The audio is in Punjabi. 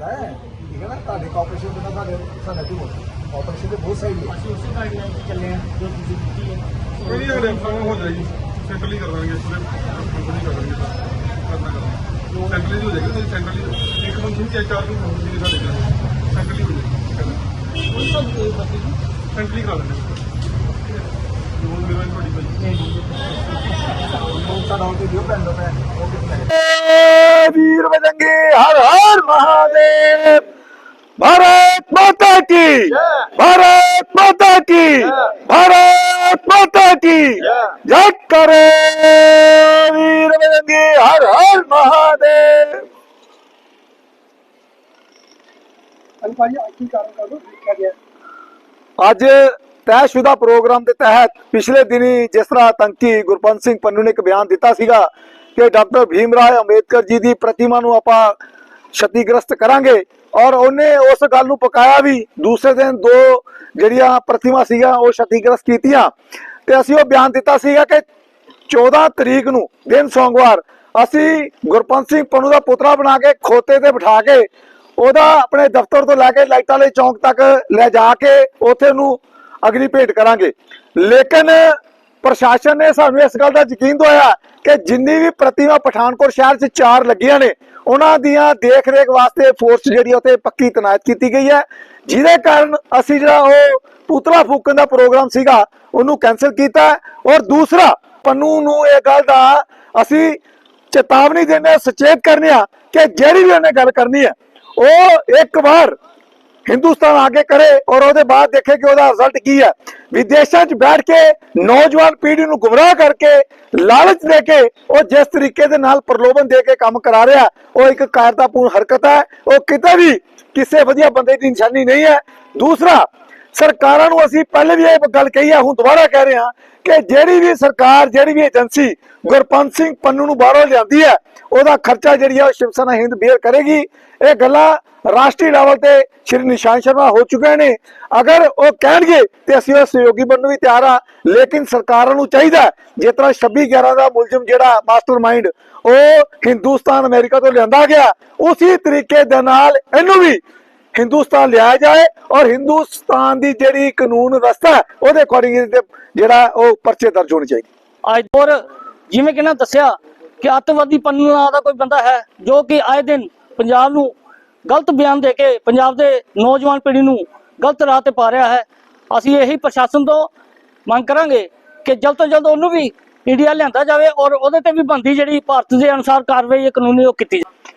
ਹੁੰਦਾ ਹੈ। ਠੀਕ ਹੈ ਨਾ? ਤੁਹਾਡੇ ਕਾਰਪੋਰੇਸ਼ਨ ਬਿਨਾਂ ਸਾਡੇ ਸਾਡਾ ਕੀ ਹੋਣਾ ਕਾਰਪੋਰੇਸ਼ਨ ਦੇ ਬਹੁਤ ਸਹੀ ਹੈ। ਅਸੀਂ ਉਸੇ ਗਾਈਡਲਾਈਨ ਤੇ ਚੱਲੇ ਆ ਜੋ ਤੁਸੀਂ ਦਿੱਤੀ ਹੈ। ਕੋਈ ਨਹੀਂ ਅਗਲੇ ਕੰਮ ਹੋ ਜਾਏਗੀ। ਸੈਂਟਰਲੀ ਕਰ ਦਾਂਗੇ ਪੂਰੇ ਕੰਪਨੀ ਕਰ ਦਾਂਗੇ ਕਰਨਾ ਕਰਨਾ। ਸੈਂਟਰਲੀ ਹੋ ਜਾਏਗੀ ਸੈਂਟਰਲੀ ਇੱਕ ਫੰਕਸ਼ਨ ਚ ਚਾਰ ਦਿਨ ਹੋਣਗੇ ਸਾਡੇ ਨਾਲ ਸੈਂਟਰਲੀ ਹੋ ਜਾਏਗੀ। ਕੋਈ ਸਭ ਕੋਈ ਪਤੀ ਸੈਂਟਰਲੀ ਕਰਾ ਦਾਂਗੇ ਲੋਨ ਮੇਰਾ ਤੁਹਾਡੀ ਭਾਈ। ਉਹ ਸਾਡਾ ਉਹ ਤੇ ਦਿਓ ਪੈਨ ਦਾ ਪੈਨ ਉਹ ਕਿੱਥੇ वीर बजरंगी हर हर महादेव भारत माता की भारत माता की भारत माता की जय करे वीर बजरंगी हर हर महादेव ਭਾਈ ਕੀ ਕਾਰਨ ਕਰ ਦੋ ਦੇਖਿਆ ਗਿਆ ਅੱਜ ਤੈਅਸ਼ੁਦਾ ਪ੍ਰੋਗਰਾਮ ਦੇ ਤਹਿਤ ਪਿਛਲੇ ਦਿਨੀ ਜਿਸ ਤਰ੍ਹਾਂ ਆਤੰਕੀ ਗੁਰਪੰਤ ਸਿੰਘ ਪੰਨੂ ਨੇ ਇੱਕ ਬਿਆਨ ਦਿੱਤਾ ਸੀਗਾ ਕਿ ਡਾਕਟਰ ਭੀਮ ਰਾਏ ਅੰਬੇਦਕਰ ਜੀ ਦੀ ਪ੍ਰਤਿਮਾ ਨੂੰ ਆਪਾਂ ਛਤੀਗ੍ਰਸਤ ਕਰਾਂਗੇ ਔਰ ਉਹਨੇ ਉਸ ਗੱਲ ਨੂੰ ਪਕਾਇਆ ਵੀ। ਦੂਸਰੇ ਦਿਨ ਦੋ ਜਿਹੜੀਆਂ ਪ੍ਰਤਿਮਾ ਸੀਗਾ ਉਹ ਛਤੀਗ੍ਰਸਤ ਕੀਤੀਆਂ। ਤੇ ਅਸੀਂ ਉਹ ਬਿਆਨ ਦਿੱਤਾ ਸੀਗਾ ਕਿ 14 ਤਰੀਕ ਨੂੰ, ਦਿਨ ਸੋਮਵਾਰ, ਅਸੀਂ ਗੁਰਪੰਤ ਸਿੰਘ ਪੰਨੂ ਦਾ ਪੁਤਲਾ ਬਣਾ ਕੇ ਖੋਤੇ ਤੇ ਬਿਠਾ ਕੇ ਉਹਦਾ ਆਪਣੇ ਦਫ਼ਤਰ ਤੋਂ ਲੈ ਕੇ ਲਾਈਟਾਂ ਵਾਲੇ ਚੌਂਕ ਤੱਕ ਲੈ ਜਾ ਕੇ ਉੱਥੇ ਉਹਨੂੰ ਅਗਨੀ ਭੇਟ ਕਰਾਂਗੇ। ਲੇਕਿਨ ਪ੍ਰਸ਼ਾਸਨ ਨੇ ਸਾਨੂੰ ਇਸ ਗੱਲ ਦਾ ਯਕੀਨ ਦਵਾਇਆ ਕਿ ਜਿੰਨੀ ਵੀ ਪ੍ਰਤਿਮਾ ਪਠਾਨਕੋਟ ਸ਼ਹਿਰ 'ਚ ਚਾਰ ਲੱਗੀਆਂ ਨੇ, ਉਹਨਾਂ ਦੀਆਂ ਦੇਖ ਰੇਖ ਵਾਸਤੇ ਫੋਰਸ ਜਿਹੜੀ ਉੱਥੇ ਪੱਕੀ ਤਨਾਇਤ ਕੀਤੀ ਗਈ ਹੈ। ਜਿਹਦੇ ਕਾਰਨ ਅਸੀਂ ਜਿਹੜਾ ਉਹ ਪੁਤਲਾ ਫੂਕਣ ਦਾ ਪ੍ਰੋਗਰਾਮ ਸੀਗਾ, ਉਹਨੂੰ ਕੈਨਸਲ ਕੀਤਾ। ਔਰ ਦੂਸਰਾ, ਪੰਨੂ ਨੂੰ ਇਹ ਗੱਲ ਦਾ ਅਸੀਂ ਚੇਤਾਵਨੀ ਦਿੰਦੇ ਹਾਂ, ਸੁਚੇਤ ਕਰਨੇ ਆ ਕਿ ਜਿਹੜੀ ਵੀ ਉਹਨੇ ਗੱਲ ਕਰਨੀ ਹੈ, ਉਹ ਇੱਕ ਵਾਰ ਹਿੰਦੁਸਤਾਨ ਆਗੇ ਕਰੇ ਔਰ ਉਹਦੇ ਬਾਅਦ ਦੇਖੇ ਕਿ ਉਹਦਾ ਰਿਜ਼ਲਟ ਕੀ ਹੈ। ਵਿਦੇਸ਼ਾਂ 'ਚ ਬੈਠ ਕੇ ਨੌਜਵਾਨ ਪੀੜ੍ਹੀ ਨੂੰ ਗੁੰਮਰਾਹ ਕਰਕੇ ਲਾਲਚ ਦੇ ਕੇ ਉਹ ਜਿਸ ਤਰੀਕੇ ਦੇ ਨਾਲ ਪ੍ਰਲੋਭਨ ਦੇ ਕੇ ਕੰਮ ਕਰਾ ਰਿਹਾ, ਉਹ ਇੱਕ ਕਾਇਰਤਾਪੂਰਨ ਹਰਕਤ ਹੈ। ਉਹ ਕਿਤੇ ਵੀ ਕਿਸੇ ਵਧੀਆ ਬੰਦੇ ਦੀ ਨਿਸ਼ਾਨੀ ਨਹੀਂ ਹੈ। ਦੂਸਰਾ ਸਰਕਾਰਾਂ ਨੂੰ ਅਸੀਂ ਪਹਿਲੇ ਵੀ ਇਹ ਗੱਲ ਕਹੀ ਹੈ ਹੁਣ ਦੁਬਾਰਾ ਕਹਿ ਰਹੇ ਹਾਂ ਕਿ ਜਿਹੜੀ ਵੀ ਸਰਕਾਰ ਜਿਹੜੀ ਵੀ ਏਜੰਸੀ ਗੁਰਪੰਤ ਸਿੰਘ ਪੰਨੂ ਨੂੰ ਬਾਹਰੋਂ ਲਿਆਂਦੀ ਹੈ ਉਹਦਾ ਖਰਚਾ ਜਿਹੜੀ ਹੈ ਉਹ ਸ਼ਿਵ ਸੈਨਾ ਹਿੰਦ ਬੇਅਰ ਕਰੇਗੀ। ਇਹ ਗੱਲਾਂ ਰਾਸ਼ਟਰੀ ਲੈਵਲ ਤੇ ਸ਼੍ਰੀ ਨਿਸ਼ਾਨ ਸ਼ਰਮਾ ਹੋ ਚੁੱਕੇ ਨੇ। ਅਗਰ ਉਹ ਕਹਿਣਗੇ ਤੇ ਅਸੀਂ ਉਹ ਸਹਿਯੋਗੀ ਬਣਨ ਨੂੰ ਵੀ ਤਿਆਰ ਆ ਲੇਕਿਨ ਸਰਕਾਰਾਂ ਨੂੰ ਚਾਹੀਦਾ ਹੈ, ਜਿਸ ਤਰ੍ਹਾਂ 26 11 ਦਾ ਮੁਲਜ਼ਮ ਜਿਹੜਾ ਮਾਸਟਰਮਾਈਂਡ ਉਹ ਹਿੰਦੁਸਤਾਨ ਅਮਰੀਕਾ ਤੋਂ ਲਿਆਂਦਾ ਗਿਆ ਉਸੇ ਤਰੀਕੇ ਦੇ ਨਾਲ ਇਹਨੂੰ ਵੀ ਹਿੰਦੁਸਤਾਨ ਲਿਆਇਆ ਜਾਏ ਔਰ ਹਿੰਦੁਸਤਾਨ ਦੀ ਜਿਹੜੀ ਕਾਨੂੰਨ ਵਿਵਸਥਾ ਉਹਦੇ ਅਕੋਰਡਿੰਗ ਜਿਹੜਾ ਉਹ ਪਰਚੇ ਦਰਜ ਹੋਣੇ ਚਾਹੀਦੇ। ਅੱਜ ਹੋਰ ਜਿਵੇਂ ਕਿ ਨਾ ਦੱਸਿਆ ਕਿ ਅੱਤਵਾਦੀ ਪੰਨੂ ਦਾ ਕੋਈ ਬੰਦਾ ਹੈ, ਜੋ ਕਿ ਆਏ ਦਿਨ ਪੰਜਾਬ ਨੂੰ ਗਲਤ ਬਿਆਨ ਦੇ ਕੇ ਪੰਜਾਬ ਦੇ ਨੌਜਵਾਨ ਪੀੜ੍ਹੀ ਨੂੰ ਗਲਤ ਰਾਹ ਤੇ ਪਾ ਰਿਹਾ ਹੈ। ਅਸੀਂ ਇਹੀ ਪ੍ਰਸ਼ਾਸਨ ਤੋਂ ਮੰਗ ਕਰਾਂਗੇ ਕਿ ਜਲਦ ਤੋਂ ਜਲਦ ਉਹਨੂੰ ਵੀ ਇੰਡੀਆ ਲਿਆਂਦਾ ਜਾਵੇ ਔਰ ਉਹਦੇ ਤੇ ਵੀ ਬੰਦੀ ਜਿਹੜੀ ਭਾਰਤ ਦੇ ਅਨੁਸਾਰ ਕਾਰਵਾਈ ਕਾਨੂੰਨੀ ਉਹ ਕੀਤੀ ਜਾਵੇ।